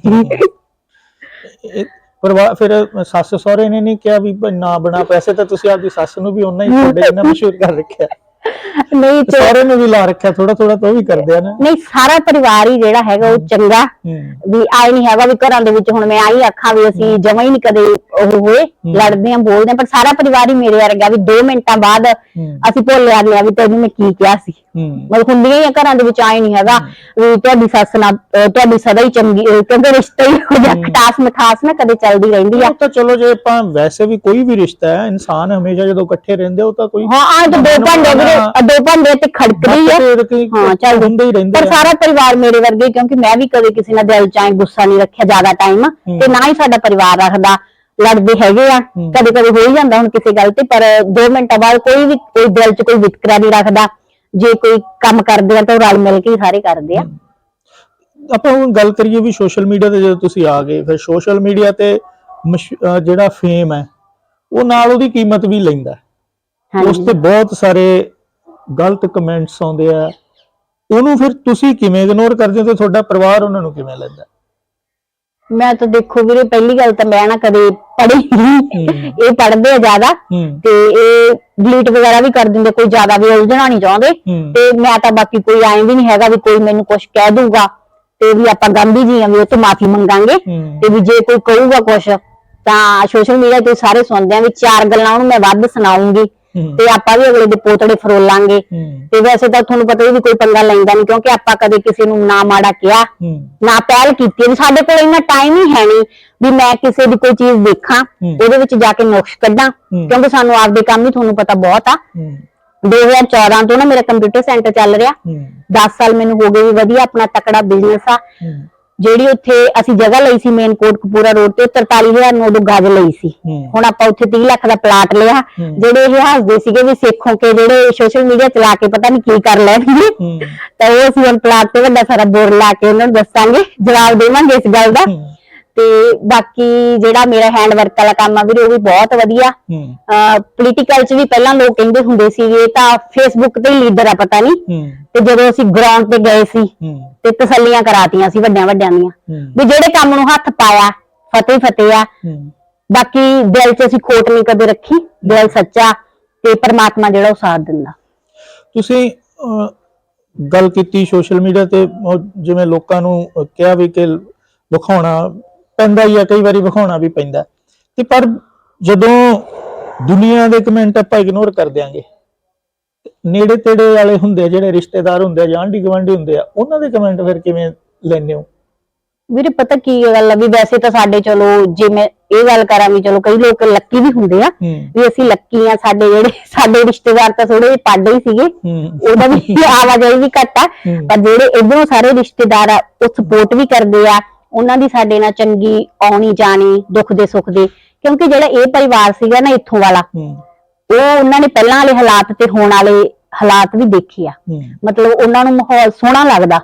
ਪਰਿਵਾਰ ਫਿਰ ਸੱਸ ਸਹੁਰੇ ਨੇ ਨਹੀਂ ਕਿਹਾ ਵੀ ਨਾ ਬਣਾ ਪੈਸੇ ਤਾਂ ਤੁਸੀਂ ਆਪਦੀ ਸੱਸ ਨੂੰ ਵੀ ਉਹਨਾਂ ਹੀ ਤੁਹਾਡੇ ਜਿੰਨਾ ਮਸ਼ਹੂਰ ਕਰ ਰੱਖਿਆ। ਨਹੀਂ ਤੇ ਸਹੁਰੇ ਨੂੰ ਵੀ ਲਾ ਰੱਖਿਆ ਥੋੜਾ ਥੋੜਾ ਤਾਂ ਉਹ ਵੀ ਕਰਦੇ ਆ ਨਾ। ਨਹੀਂ ਸਾਰਾ ਪਰਿਵਾਰ ਹੀ ਜਿਹੜਾ ਹੈਗਾ ਉਹ ਚੰਗਾ। ਵੀ ਆਈ ਨਹੀਂ ਹੈਗਾ ਵੀ ਘਰਾਂ ਦੇ ਵਿੱਚ ਹੁਣ ਮੈਂ ਆਈ ਆਖਾਂ ਵੀ ਅਸੀਂ ਜਮਾ ਹੀ ਨਹੀਂ ਕਦੇ ਉਹ ਹੋਏ ਲੜਦੇ ਆਂ ਬੋਲਦੇ ਆਂ ਪਰ ਸਾਰਾ ਪਰਿਵਾਰ ਹੀ ਮੇਰੇ ਵਰਗਾ ਵੀ 2 ਮਿੰਟਾਂ ਬਾਅਦ। ਅਸੀਂ ਭੁੱਲ ਜਾਂਦੇ ਆ ਵੀ ਤੈਨੂੰ ਮੈਂ ਕੀ ਕਿਹਾ ਸੀ। ਮਤਲਬ ਹੁੰਦੀਆਂ ਹੀ ਆ ਘਰਾਂ ਦੇ ਵਿੱਚ ਆਏ ਨਹੀਂ ਹੈਗਾ ਵੀ ਤੁਹਾਡੀ ਸੱਸ ਨਾਲ ਅਹ ਤੁਹਾਡੀ ਸਦਾ ਹੀ ਚੰਗੀ ਅਹ ਕਹਿੰਦੇ ਰਿਸ਼ਤੇ ਹੀ ਹੋ ਜਾ ਖਟਾਸ ਮਿਠਾਸ ਨਾ ਕਦੇ ਚੱਲਦੀ ਰਹਿੰਦੀ ਆ। ਉਹ ਤਾਂ ਚਲੋ ਜੇ ਆਪਾਂ ਵੈਸੇ ਵੀ ਕੋਈ ਵੀ ਰਿਸ਼ਤਾ ਹੈ ਇਨਸਾਨ ਹਮੇਸ਼ਾ ਜਦੋਂ ਇਕੱਠੇ ਰਹਿੰਦੇ ਉਹ ਤਾਂ ਕੋਈ ਹਾਂ ਆ ਤਾਂ ਦੋ ਭਾਂਡੇ ਵੀਰੇ ਆਹ ਦੋ ਭਾਂਡੇ ਤੇ ਖੜਕਦੀ ਆ। ਹਾਂ ਚੱਲ ਹੁੰਦੇ ਹੀ ਰਹਿੰਦੇ ਪਰ ਆ। ਸਾਰਾ ਪਰਿਵਾਰ ਮੇਰੇ ਵਰਗੇ ਹੀ, ਕਿਉਂਕਿ ਮੈਂ ਵੀ ਕਦੇ ਕਿਸੇ ਨਾਲ ਦਿਲ ਚ ਆਏ ਗੁੱਸਾ ਨਹੀਂ ਰੱਖਿਆ ਜ਼ਿਆਦਾ ਟਾਈਮ ਤੇ ਨਾ ਹੀ ਸਾਡਾ ਪਰਿਵਾਰ ਰੱਖਦਾ ਲੜਦੇ ਹੈਗੇ ਆ। ਕਦੇ ਕਦੇ ਹੋ ਹੀ ਜਾਂਦਾ ਹੁਣ ਕਿਸੇ ਗੱਲ ਤੇ ਪਰ 2 ਮਿੰਟਾਂ ਬਾਅਦ ਕੋਈ ਵੀ ਕੋਈ ਦਿਲ ਚ ਕੋਈ ਵਿਤਕਰਾ ਨਹੀਂ ਰੱਖਦਾ। ਜੇ ਕੋਈ ਕੰਮ ਕਰਦੇ ਆ ਤਾਂ ਉਹ ਰਲ ਮਿਲ ਕੇ ਹੀ ਸਾਰੇ ਕਰਦੇ ਆ। ਆਪਾਂ ਹੁਣ ਗੱਲ ਕਰੀਏ ਵੀ ਸੋਸ਼ਲ ਮੀਡੀਆ ਤੇ ਜਦੋਂ ਤੁਸੀਂ ਆ ਗਏ ਫਿਰ ਸੋਸ਼ਲ ਮੀਡੀਆ ਤੇ ਮਸ਼- ਅਹ ਜਿਹੜਾ ਫੇਮ ਹੈ ਉਹ ਨਾਲ ਉਹਦੀ ਕੀਮਤ ਵੀ ਲੈਂਦਾ ਹੈ। ਉਸ ਹਾਂਜੀ ਤੇ ਬਹੁਤ ਸਾਰੇ ਗਲਤ ਕਮੈਂਟਸ ਆਉਂਦੇ ਆ। ਉਹਨੂੰ ਫਿਰ ਤੁਸੀਂ ਕਿਵੇਂ ਇਗਨੋਰ ਕਰਦੇ ਹੋ ਤੇ ਤੁਹਾਡਾ ਪਰਿਵਾਰ ਉਹਨਾਂ ਨੂੰ ਕਿਵੇਂ ਲੈਂਦਾ ਮੈਂ ਤਾਂ ਦੇਖੋ ਵੀਰੇ ਪਹਿਲੀ ਗੱਲ ਤਾਂ ਮੈਂ ਨਾ ਕਦੇ ਪੜ੍ਹੀ ਨਹੀਂ। ਇਹ ਪੜ੍ਹਦੇ ਆ ਜ਼ਿਆਦਾ ਹੂੰ। ਤੇ ਇਹ ਡਿਲੀਟ ਵਗੈਰਾ ਵੀ ਕਰ ਦਿੰਦੇ ਕੋਈ ਜ਼ਿਆਦਾ ਵੀ ਉਲਝਣਾ ਨਹੀਂ ਚਾਹੁੰਦੇ। ਹੂੰ। ਤੇ ਮੈਂ ਤਾਂ ਬਾਕੀ ਕੋਈ ਐਂ ਵੀ ਨਹੀਂ ਹੈਗਾ ਵੀ ਕੋਈ ਮੈਨੂੰ ਕੁਝ ਕਹਿ ਦੂਗਾ ਤੇ ਵੀ ਆਪਾਂ ਗਾਂਧੀ ਜੀ ਆ ਵੀ ਉਹ ਤੋਂ ਮਾਫੀ ਮੰਗਾਂਗੇ। ਹੂੰ। ਤੇ ਵੀ ਜੇ ਕੋਈ ਕਹੂਗਾ ਕੁਝ ਤਾਂ ਸੋਸ਼ਲ ਮੀਡੀਆ ਤੇ ਸਾਰੇ ਸੁਣਦੇ ਆ ਵੀ ਚਾਰ ਗੱਲਾਂ ਉਹਨੂੰ ਮੈਂ ਵੱਧ ਸੁਣਾਉਂਗੀ। ਤੇ ਆਪਾਂ ਵੀ ਅਗਲੇ ਦੇ ਪੋਤੜੇ ਫਰੋਲਾਂਗੇ। ਤੇ ਵੈਸੇ ਤਾਂ ਤੁਹਾਨੂੰ ਪਤਾ ਹੀ ਵੀ ਕੋਈ ਪੰਗਾ ਲੈਂਦਾ ਨਹੀਂ ਕਿਉਂਕਿ ਆਪਾਂ ਕਦੇ ਕਿਸੇ ਨੂੰ ਨਾ ਮਾੜਾ ਕਿਹਾ ਨਾ ਪਹਿਲ ਕੀਤੀ ਵੀ ਸਾਡੇ ਕੋਲ ਇੰਨਾ ਟਾਈਮ ਹੀ ਹੈ ਨਹੀਂ ਵੀ ਮੈਂ ਕਿਸੇ ਦੀ ਕੋਈ ਚੀਜ਼ ਦੇਖਾਂ। ਉਹਦੇ ਵਿੱਚ ਜਾ ਕੇ ਨੁਕਸ ਕੱਢਾਂ। ਕਿਉਂਕਿ ਸਾਨੂੰ ਆਪਦੇ ਕੰਮ ਹੀ ਤੁਹਾਨੂੰ ਪਤਾ ਬਹੁਤ ਆ। ਹੂੰ। 2014 ਤੋਂ ਨਾ ਮੇਰਾ ਕੰਪਿਊਟਰ ਸੈਂਟਰ ਚੱਲ ਰਿਹਾ। ਹੂੰ। 10 ਸਾਲ ਮੈਨੂੰ ਹੋ ਗਏ ਵੀ ਵਧੀਆ ਆਪਣਾ ਤਕੜਾ ਬਿਜ਼ਨਸ ਆ। ਜਿਹੜੀ ਉੱਥੇ ਅਸੀਂ ਜਗ੍ਹਾ ਲਈ ਸੀ ਮੇਨ ਕੋਟਕਪੂਰਾ ਰੋਡ ਤੇ 43000 ਨੂੰ ਉਦੋਂ ਗੱਜ ਲਈ ਸੀ। ਹੁਣ ਆਪਾਂ ਉੱਥੇ 30 ਲੱਖ ਦਾ ਪਲਾਟ ਲਿਆ। ਜਿਹੜੇ ਇਹ ਹੱਸਦੇ ਸੀਗੇ ਵੀ ਸੇਖੋਂ ਕੇ ਜਿਹੜੇ ਸੋਸ਼ਲ ਮੀਡੀਆ ਚਲਾ ਕੇ ਪਤਾ ਨਹੀਂ ਕੀ ਕਰ ਲੈਣਗੇ। ਤਾਂ ਉਹ ਅਸੀਂ ਹੁਣ ਪਲਾਟ ਤੇ ਵੱਡਾ ਸਾਰਾ ਬੋਰਡ ਲਾ ਕੇ ਉਹਨਾਂ ਨੂੰ ਦੱਸਾਂਗੇ। ਜਵਾਬ ਦੇਵਾਂਗੇ ਇਸ ਗੱਲ ਦਾ। ਤੇ ਬਾਕੀ ਜਿਹੜਾ ਮੇਰਾ ਹੈਂਡ ਵਰਕ ਵਾਲਾ ਕੰਮ ਆ ਵੀਰੇ ਉਹ ਵੀ ਬਹੁਤ ਵਧੀਆ। ਹੂੰ। ਪੋਲੀਟੀਕਲ ਚ ਵੀ ਪਹਿਲਾਂ ਲੋਕ ਕਹਿੰਦੇ ਹੁੰਦੇ ਸੀ ਵੀ ਇਹ ਤਾਂ ਫੇਸਬੁੱਕ ਤੇ ਹੀ ਲੀਡਰ ਆ ਪਤਾ ਨਹੀਂ ਤੇ ਜਦੋਂ ਅਸੀਂ ਗਰਾਊਂਡ ਤੇ ਗਏ ਸੀ ਤੇ ਤਸੱਲੀਆਂ ਕਰਾਤੀਆਂ ਸੀ ਵੱਡਿਆਂ ਵੱਡਿਆਂ ਦੀਆਂ। ਵੀ ਜਿਹੜੇ ਕੰਮ ਨੂੰ ਹੱਥ ਪਾਇਆ ਫਤਿਹ ਫਤਿਹ ਆ। ਬਾਕੀ ਦਿਲ 'ਚ ਅਸੀਂ ਖੋਟ ਨਹੀਂ ਕਦੇ ਰੱਖੀ ਦਿਲ ਸੱਚਾ ਤੇ ਪਰਮਾਤਮਾ ਜਿਹੜਾ ਉਹ ਸਾਥ ਦਿੰਦਾ। ਤੁਸੀਂ ਗੱਲ ਕੀਤੀ ਸੋਸ਼ਲ ਮੀਡੀਆ ਤੇ ਜਿਵੇਂ ਲੋਕਾਂ ਨੂੰ ਕਿਹਾ ਵੀ ਕਿ ਵਿਖਾਉਣਾ ਪੈਂਦਾ ਹੀ ਆ ਕਈ ਵਾਰੀ ਵਿਖਾਉਣਾ ਵੀ ਪੈਂਦਾ। ਤੇ ਪਰ ਜਦੋਂ ਦੁਨੀਆ ਦੇ ਕਮੈਂਟ ਆਪਾਂ ਇਗਨੋਰ ਕਰ ਦਿਆਂਗੇ ਨੇੜੇ ਤੇੜੇ ਵਾਲੇ ਹੁੰਦੇ ਜਿਹੜੇ ਰਿਸ਼ਤੇਦਾਰ ਹੁੰਦੇ ਜਾਂ ਆਂਢੀ ਗੁਆਂਢੀ ਹੁੰਦੇ ਆ ਉਹਨਾਂ ਦੇ ਕਮੈਂਟ ਫਿਰ ਕਿਵੇਂ ਲੈਂਦੇ ਹੋ? ਵੀਰੇ ਪਤਾ ਕੀ ਗੱਲ ਆ ਵੀ ਵੈਸੇ ਤਾਂ ਸਾਡੇ ਚਲੋ ਜੇ ਮੈਂ ਇਹ ਗੱਲ ਕਰਾਂ ਵੀ ਚਲੋ ਕਈ ਲੋਕ ਲੱਕੀ ਵੀ ਹੁੰਦੇ ਆ ਵੀ ਅਸੀਂ ਲੱਕੀ ਆ ਸਾਡੇ ਜਿਹੜੇ ਸਾਡੇ ਰਿਸ਼ਤੇਦਾਰ ਤਾਂ ਥੋੜੇ ਪਾਡੇ ਹੀ ਸੀਗੇ। ਉਹਦਾ ਵੀ ਆਵਾਜਾਈ ਵੀ ਘੱਟ ਆ। ਪਰ ਜਿਹੜੇ ਇਧਰੋਂ ਸਾਰੇ ਰਿਸ਼ਤੇਦਾਰ ਆ ਉਹ ਸਪੋਰਟ ਵੀ ਕਰਦੇ ਆ ਉਹਨਾਂ ਦੀ ਸਾਡੇ ਨਾਲ ਚੰਗੀ ਆਉਣੀ ਜਾਣੀ ਦੁੱਖ ਦੇ ਸੁੱਖ ਦੇ ਕਿਉਂਕਿ ਜਿਹੜਾ ਇਹ ਪਰਿਵਾਰ ਸੀਗਾ ਨਾ ਇੱਥੋਂ ਵਾਲਾ ਉਹ ਉਹਨਾਂ ਨੇ ਪਹਿਲਾਂ ਵਾਲੇ ਹਾਲਾਤ ਤੇ ਹੋਣ ਵਾਲੇ ਹਾਲਾਤ ਵੀ ਦੇਖੇ ਆ। ਮਤਲਬ ਉਹਨਾਂ ਨੂੰ ਮਾਹੌਲ ਸੋਹਣਾ ਲੱਗਦਾ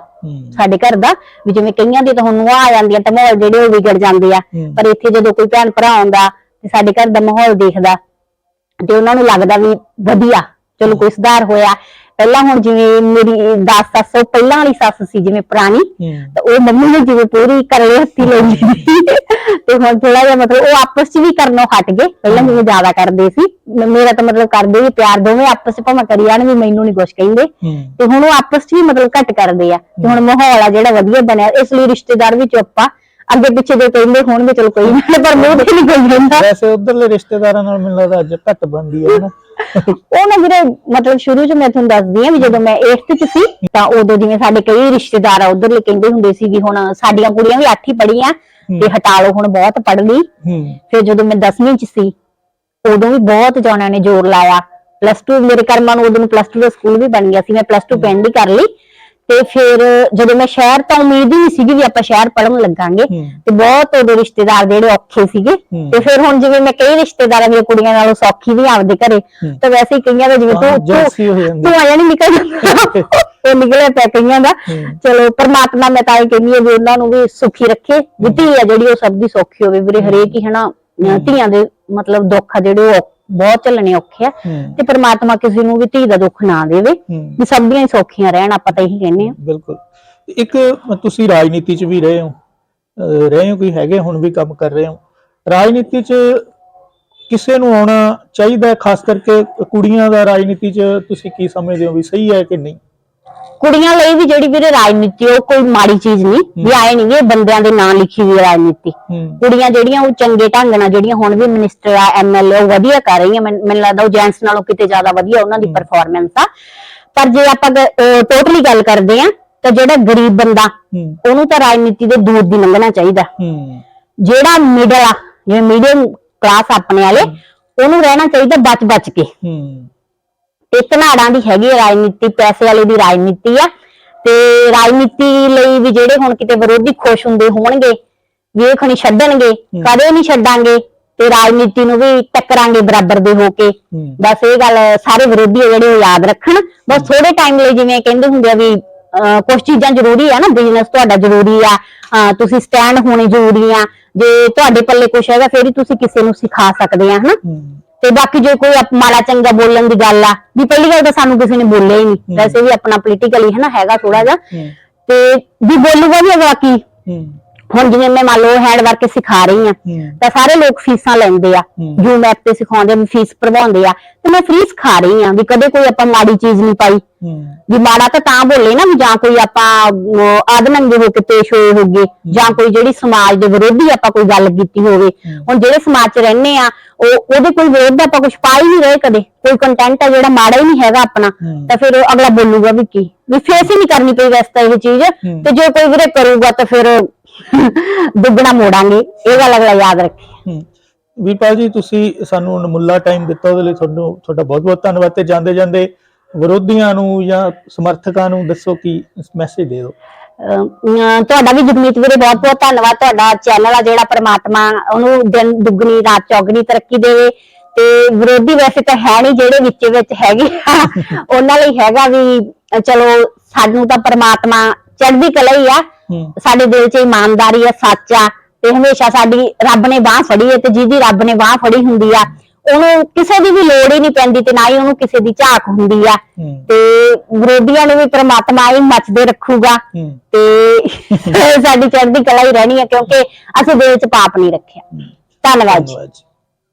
ਸਾਡੇ ਘਰ ਦਾ ਵੀ ਜਿਵੇਂ ਕਈਆਂ ਦੇ ਤਾਂ ਹੁਣ ਨੂੰਹਾਂ ਆ ਜਾਂਦੀਆਂ ਤਾਂ ਮਾਹੌਲ ਜਿਹੜੇ ਉਹ ਵਿਗੜ ਜਾਂਦੇ ਆ। ਪਰ ਇੱਥੇ ਜਦੋਂ ਕੋਈ ਭੈਣ ਭਰਾ ਆਉਂਦਾ ਤੇ ਸਾਡੇ ਘਰ ਦਾ ਮਾਹੌਲ ਦੇਖਦਾ ਤੇ ਉਹਨਾਂ ਨੂੰ ਲੱਗਦਾ ਵੀ ਵਧੀਆ ਚਲੋ ਕੋਈ ਸੁਧਾਰ ਹੋਇਆ। ਪਹਿਲਾਂ ਹੁਣ ਜਿਵੇਂ ਮੇਰੀ 10 ਸੱਸ ਪਹਿਲਾਂ ਵਾਲੀ ਸੱਸ ਸੀ ਜਿਵੇਂ ਪੁਰਾਣੀ ਹੂੰ। ਤਾਂ ਉਹ ਮੰਮੀ ਨੇ ਜਿਵੇਂ ਪੂਰੀ ਕਰਲੇ ਹੱਥੀ ਲੈਂਦੀ ਸੀ। ਤੇ ਹੁਣ ਥੋੜਾ ਜਿਹਾ ਮਤਲਬ ਉਹ ਆਪਸ 'ਚ ਵੀ ਕਰਨੋਂ ਹਟ ਗਏ। ਪਹਿਲਾਂ ਜਿਵੇਂ ਜ਼ਿਆਦਾ ਕਰਦੇ ਸੀ। ਮੇਰਾ ਤਾਂ ਮਤਲਬ ਕਰਦੇ ਵੀ ਪਿਆਰ ਦੋਵੇਂ ਆਪਸ 'ਚ ਭਾਵੇਂ ਕਰੀ ਜਾਣ ਵੀ ਮੈਨੂੰ ਨਹੀਂ ਕੁਛ ਕਹਿੰਦੇ। ਹੂੰ। ਤੇ ਹੁਣ ਉਹ ਆਪਸ 'ਚ ਵੀ ਮਤਲਬ ਘੱਟ ਕਰਦੇ ਆ। ਤੇ ਹੁਣ ਮਾਹੌਲ ਆ ਜਿਹੜਾ ਵਧੀਆ ਬਣਿਆ। ਇਸ ਲਈ ਰਿਸ਼ਤੇਦਾਰ ਵੀ ਚੁੱਪ ਆ ਅੱਗੇ ਪਿੱਛੇ ਦੇ ਕਹਿੰਦੇ ਹੋਣਗੇ ਚਲੋ ਕੋਈ ਨਾ ਪਰ ਮੂੰਹ ਤੇ ਨਹੀਂ ਕੋਈ ਕਹਿੰਦਾ ਵੈਸੇ ਉਧਰਲੇ ਰਿਸ਼ਤੇਦਾਰਾਂ ਨਾਲ ਮੈਨੂੰ ਲੱਗਦਾ ਅੱਜ ਘੱਟ ਬਣਦੀ ਹੈ ਨਾ। ਉਹ ਨਾ ਵੀਰੇ ਮਤਲਬ ਸ਼ੁਰੂ 'ਚ ਮੈਂ ਤੁਹਾਨੂੰ ਦੱਸਦੀ ਆ ਵੀ ਜਦੋਂ ਮੈਂ 8th 'ਚ ਸੀ ਤਾਂ ਉਦੋਂ ਜਿਵੇਂ ਸਾਡੇ ਕਈ ਰਿਸ਼ਤੇਦਾਰ ਆ ਉਧਰਲੇ ਕਹਿੰਦੇ ਹੁੰਦੇ ਸੀ ਵੀ ਹੁਣ ਸਾਡੀਆਂ ਕੁੜੀਆਂ ਵੀ 8 ਹੀ। ਪੜ੍ਹੀਆਂ ਤੇ ਹਟਾ ਲਓ ਹੁਣ ਬਹੁਤ ਪੜ੍ਹ ਲਈ। ਫਿਰ ਜਦੋਂ ਮੈਂ 10ਵੀਂ 'ਚ ਸੀ ਉਦੋਂ ਵੀ ਬਹੁਤ ਜਣਾਂ ਨੇ ਜ਼ੋਰ ਲਾਇਆ। ਪਲੱਸ 2 ਮੇਰੇ ਕਰਮਾਂ ਨੂੰ ਉਦੋਂ ਪਲੱਸ 2 ਦਾ ਸਕੂਲ ਵੀ ਬਣ ਗਿਆ ਸੀ ਮੈਂ ਪਲੱਸ 2 ਪਿੰਡ ਹੀ ਕਰ ਲਈ। ਤੇ ਫਿਰ ਜਦੋਂ ਮੈਂ ਸ਼ਹਿਰ ਤਾਂ ਉਮੀਦ ਹੀ ਨਹੀਂ ਸੀਗੀ ਵੀ ਆਪਾਂ ਸ਼ਹਿਰ ਪੜਨ ਲੱਗਾਂਗੇ। ਤੇ ਬਹੁਤ ਉਦੋਂ ਰਿਸ਼ਤੇਦਾਰ ਜਿਹੜੇ ਔਖੇ ਸੀਗੇ। ਤੇ ਫਿਰ ਹੁਣ ਜਿਵੇਂ ਮੈਂ ਕਈ ਰਿਸ਼ਤੇਦਾਰਾਂ ਦੀਆਂ ਕੁੜੀਆਂ ਨਾਲੋਂ ਸੌਖੀ ਵੀ ਆਪਦੇ ਘਰੇ। ਤਾਂ ਵੈਸੇ ਹੀ ਕਈਆਂ ਦਾ ਜਿਵੇਂ ਤੂੰ। ਤੂੰ ਆਇਆ ਨਹੀਂ ਨਿਕਲ ਜਾਂਦਾ (laughs) ਉਹ ਨਿਕਲਿਆ ਪਿਆ ਕਈਆਂ ਦਾ। ਚਲੋ ਪਰਮਾਤਮਾ ਮੈਂ ਤਾਂ ਇਹ ਕਹਿੰਦੀ ਹਾਂ ਵੀ ਉਹਨਾਂ ਨੂੰ ਵੀ ਸੁਖੀ ਰੱਖੇ ਧੀ ਆ ਜਿਹੜੀ ਉਹ ਸਭ ਦੀ ਸੌਖੀ ਹੋਵੇ ਵੀਰੇ ਹਰੇਕ ਹੀ ਹਨਾ ਧੀਆਂ ਦੇ ਮਤਲਬ ਦੁੱਖ ਆ ਜਿਹੜੇ ਉਹ ਬਹੁਤ ਝੱਲਣੇ ਔਖੇ ਆ। ਤੇ ਪਰਮਾਤਮਾ ਕਿਸੇ ਨੂੰ ਵੀ ਧੀ ਦਾ ਦੁੱਖ ਨਾ ਦੇਵੇ। ਵੀ ਸਭ ਦੀਆਂ ਸੌਖੀਆਂ ਰਹਿਣ ਆਪਾਂ ਤਾਂ ਇਹੀ ਕਹਿੰਦੇ ਆ ਬਿਲਕੁਲ। ਇੱਕ ਤੁਸੀਂ ਰਾਜਨੀਤੀ 'ਚ ਵੀ ਰਹੇ ਹੋ। ਰਹੇ ਹੋ ਕੋਈ ਹੈਗੇ ਹੁਣ ਵੀ ਕੰਮ ਕਰ ਰਹੇ ਹੋ। ਰਾਜਨੀਤੀ 'ਚ ਕਿਸੇ ਨੂੰ ਆਉਣਾ ਚਾਹੀਦਾ ਖਾਸ ਕਰਕੇ ਕੁੜੀਆਂ ਦਾ ਰਾਜਨੀਤੀ 'ਚ ਤੁਸੀਂ ਕੀ ਸਮਝਦੇ ਹੋ ਵੀ ਸਹੀ ਹੈ ਕਿ ਨਹੀਂ? ਕੁੜੀਆਂ ਲਈ ਵੀ ਜਿਹੜੀ ਵੀਰੇ ਰਾਜਨੀਤੀ ਉਹ ਕੋਈ ਮਾੜੀ ਚੀਜ਼ ਨਹੀਂ ਵੀ ਆਏ ਨਹੀਂ ਇਹ ਬੰਦਿਆਂ ਦੇ ਨਾਂ ਲਿਖੀ ਹੋਈ ਰਾਜਨੀਤੀ। ਕੁੜੀਆਂ ਜਿਹੜੀਆਂ ਉਹ ਚੰਗੇ ਢੰਗ ਨਾਲ ਜਿਹੜੀਆਂ ਹੁਣ ਵੀ ਮਿਨਿਸਟਰ ਆ ਐਮਐਲਏ ਉਹ ਵਧੀਆ ਕਰ ਰਹੀਆਂ ਮੈਨ- ਲੱਗਦਾ ਉਹ ਜੈਂਟਸ ਨਾਲੋਂ ਕਿਤੇ ਜ਼ਿਆਦਾ ਵਧੀਆ ਉਹਨਾਂ ਦੀ ਪਰਫਾਰਮੈਂਸ ਆ। ਪਰ ਜੇ ਆਪਾਂ ਟੋਟਲੀ ਗੱਲ ਕਰਦੇ ਆ ਤਾਂ ਜਿਹੜਾ ਗਰੀਬ ਬੰਦਾ ਉਹਨੂੰ ਤਾਂ ਰਾਜਨੀਤੀ ਦੇ ਦੂਰ ਦੀ ਲੰਘਣਾ ਚਾਹੀਦਾ। ਜਿਹੜਾ ਮਿਡਲ ਆ ਜਿਵੇਂ ਮੀਡੀਅਮ ਕਲਾਸ ਆਪਣੇ ਵਾਲੇ ਉਹਨੂੰ ਰਹਿਣਾ ਚਾਹੀਦਾ ਬਚ ਬਚ ਕੇ ਤੇ ਧਨਾੜਾਂ ਦੀ ਹੈਗੀ ਆ ਰਾਜਨੀਤੀ ਪੈਸੇ ਵਾਲੇ ਦੀ ਰਾਜਨੀਤੀ ਆ। ਤੇ ਰਾਜਨੀਤੀ ਲਈ ਵੀ ਜਿਹੜੇ ਹੁਣ ਕਿਤੇ ਵਿਰੋਧੀ ਖੁਸ਼ ਹੁੰਦੇ ਹੋਣਗੇ ਵੀ ਇਹ ਖਣੀ ਛੱਡਣਗੇ ਕਦੇ ਨਹੀਂ ਛੱਡਾਂਗੇ ਤੇ ਰਾਜਨੀਤੀ ਨੂੰ ਵੀ ਟੱਕਰਾਂਗੇ ਬਰਾਬਰ ਦੇ ਹੋ ਕੇ। ਬਸ ਇਹ ਗੱਲ ਸਾਰੇ ਵਿਰੋਧੀ ਜਿਹੜੇ ਉਹ ਯਾਦ ਰੱਖਣ। ਬਸ ਥੋੜੇ ਟਾਈਮ ਲਈ ਜਿਵੇਂ ਕਹਿੰਦੇ ਹੁੰਦੇ ਆ ਵੀ ਕੁਝ ਚੀਜ਼ਾਂ ਜ਼ਰੂਰੀ ਆ ਨਾ ਬਿਜ਼ਨਸ ਤੁਹਾਡਾ ਜ਼ਰੂਰੀ ਆ ਤੁਸੀਂ ਸਟੈਂਡ ਹੋਣੇ ਜ਼ਰੂਰੀ ਆ। ਜੇ ਤੁਹਾਡੇ ਪੱਲੇ ਕੁਝ ਹੈਗਾ ਫਿਰ ਹੀ ਤੁਸੀਂ ਕਿਸੇ ਨੂੰ ਸਿਖਾ ਸਕਦੇ ਆ ਹਨਾ। ਤੇ ਬਾਕੀ ਜੇ ਕੋਈ ਮਾੜਾ ਚੰਗਾ ਬੋਲਣ ਦੀ ਗੱਲ ਆ ਵੀ ਪਹਿਲੀ ਗੱਲ ਤਾਂ ਸਾਨੂੰ ਕਿਸੇ ਨੇ ਬੋਲਿਆ ਹੀ ਨਹੀਂ। ਵੈਸੇ ਵੀ ਆਪਣਾ ਪੋਲੀਟੀਕਲੀ ਹੈ ਨਾ ਹੈਗਾ ਥੋੜਾ ਜਿਹਾ। ਹੂੰ। ਤੇ ਵੀ ਬੋਲੂਗਾ ਵੀ ਅਗਲਾ ਕੀ? ਹੂੰ। ਹੁਣ ਜਿਵੇਂ ਮੈਂ ਮੰਨ ਲਓ ਹੈਂਡ ਵਰਕ ਸਿਖਾ ਰਹੀ ਆ ਤਾਂ ਸਾਰੇ ਲੋਕ ਫੀਸਾਂ ਲੈਂਦੇ ਆ। ਹੂੰ। ਜੂਮ ਐਪ ਤੇ ਸਿਖਾਉਂਦੇ ਆ ਫੀਸ ਭਰਵਾਉਂਦੇ ਆ। ਤੇ ਮੈਂ ਫ੍ਰੀ ਸਿਖਾ ਰਹੀ ਆ ਵੀ ਕਦੇ ਕੋਈ ਆਪਾਂ ਮਾੜੀ ਚੀਜ਼ ਨਹੀਂ ਪਾਈ। ਵੀ ਮਾੜਾ ਤਾਂ ਤਾਂ ਬੋਲੇ ਨਾ ਵੀ ਜਾਂ ਕੋਈ ਆਪਾਂ ਆਦਨੰਗੇ ਹੋ ਕੇ ਪੇਸ਼ ਹੋਏ ਹੋਗੇ ਜਾਂ ਕੋਈ ਜਿਹੜੀ ਸਮਾਜ ਦੇ ਵਿਰੋਧੀ ਆਪਾਂ ਕੋਈ ਗੱਲ ਕੀਤੀ ਹੋਵੇ। ਹੁਣ ਜਿਹੜੇ ਸਮਾਜ 'ਚ ਰਹਿੰਦੇ ਆ ਉਹ ਉਹਦੇ ਕੋਈ ਵਿਰੋਧ ਦਾ ਆਪਾਂ ਕੁਝ ਪਾ ਹੀ ਨਹੀਂ ਰਹੇ ਕਦੇ। ਕੋਈ ਕੰਟੈਂਟ ਆ ਜਿਹੜਾ ਮਾੜਾ ਹੀ ਨਹੀਂ ਹੈਗਾ ਆਪਣਾ। ਤਾਂ ਫਿਰ ਉਹ ਅਗਲਾ ਬੋਲੂਗਾ ਵੀ ਕੀ? ਵੀ ਫੇਸ ਹੀ ਨਹੀਂ ਕਰਨੀ ਪਈ ਵੈਸੇ ਤਾਂ ਇਹ ਚੀਜ਼। ਤੇ ਜੇ ਕੋਈ ਵੀਰੇ ਕਰੂਗਾ ਤਾਂ ਫਿਰ ਦੁੱਗਣਾ ਮੋੜਾਂਗੇ ਇਹ ਗੱਲ ਅਗਲਾ ਯਾਦ ਰੱਖੇ। ਵੀਰਪਾਲ ਜੀ ਤੁਸੀਂ ਸਾਨੂੰ ਅਨਮੁੱਲਾ ਟਾਈਮ ਦਿੱਤਾ ਉਹਦੇ ਲਈ ਤੁਹਾਨੂੰ ਤੁਹਾਡਾ ਬਹੁਤ ਬਹੁਤ ਧੰਨਵਾਦ ਤੇ ਜਾਂਦੇ ਜਾਂਦੇ ਵਿਰੋਧੀਆਂ ਨੂੰ ਜਾਂ ਸਮਰਥਕਾਂ ਨੂੰ ਦੱਸੋ ਕੀ ਮੈਸੇਜ ਦੇ ਦਿਓ। ਤੁਹਾਡਾ ਵੀ ਜਗਮੀਤ ਵੀਰੇ ਬਹੁਤ ਬਹੁਤ ਧੰਨਵਾਦ ਤੁਹਾਡਾ ਚੈਨਲ ਆ ਜਿਹੜਾ ਪ੍ਰਮਾਤਮਾ ਉਹਨੂੰ ਦਿਨ ਦੁੱਗਣੀ ਰਾਤ ਚੌਗਣੀ ਤਰੱਕੀ ਦੇਵੇ। ਤੇ ਵਿਰੋਧੀ ਵੈਸੇ ਤਾਂ ਹੈ ਨਹੀਂ ਜਿਹੜੇ ਵਿੱਚ ਵਿੱਚ ਹੈਗੇ ਉਹਨਾਂ ਲਈ ਹੈਗਾ ਵੀ ਚਲੋ ਸਾਨੂੰ ਤਾਂ ਪ੍ਰਮਾਤਮਾ ਚੜ੍ਹਦੀ ਕਲਾ ਹੀ ਆ। ਸਾਡੇ ਦਿਲ 'ਚ ਇਮਾਨਦਾਰੀ ਆ ਸੱਚ ਆ ਤੇ ਹਮੇਸ਼ਾ ਸਾਡੀ ਰੱਬ ਨੇ ਬਾਹ ਫੜੀ ਹੈ ਤੇ ਜਿਹਦੀ ਰੱਬ ਨੇ ਬਾਹ ਫੜੀ ਹੁੰਦੀ ਆ ਉਹਨੂੰ ਕਿਸੇ ਦੀ ਵੀ ਲੋੜ ਹੀ ਨਹੀਂ ਪੈਂਦੀ ਤੇ ਨਾ ਹੀ ਉਹਨੂੰ ਕਿਸੇ ਦੀ ਝਾਕ ਹੁੰਦੀ ਆ। ਤੇ ਵਿਰੋਧੀਆਂ ਨੂੰ ਵੀ ਪ੍ਰਮਾਤਮਾ ਹੀ ਮੱਚਦੇ ਰੱਖੂਗਾ। ਤੇ (laughs) ਸਾਡੀ ਚੜ੍ਹਦੀ ਕਲਾ ਹੀ ਰਹਿਣੀ ਹੈ ਕਿਉਂਕਿ ਅਸੀਂ ਦਿਲ 'ਚ ਪਾਪ ਨਹੀਂ ਰੱਖਿਆ। ਧੰਨਵਾਦ ਜੀ।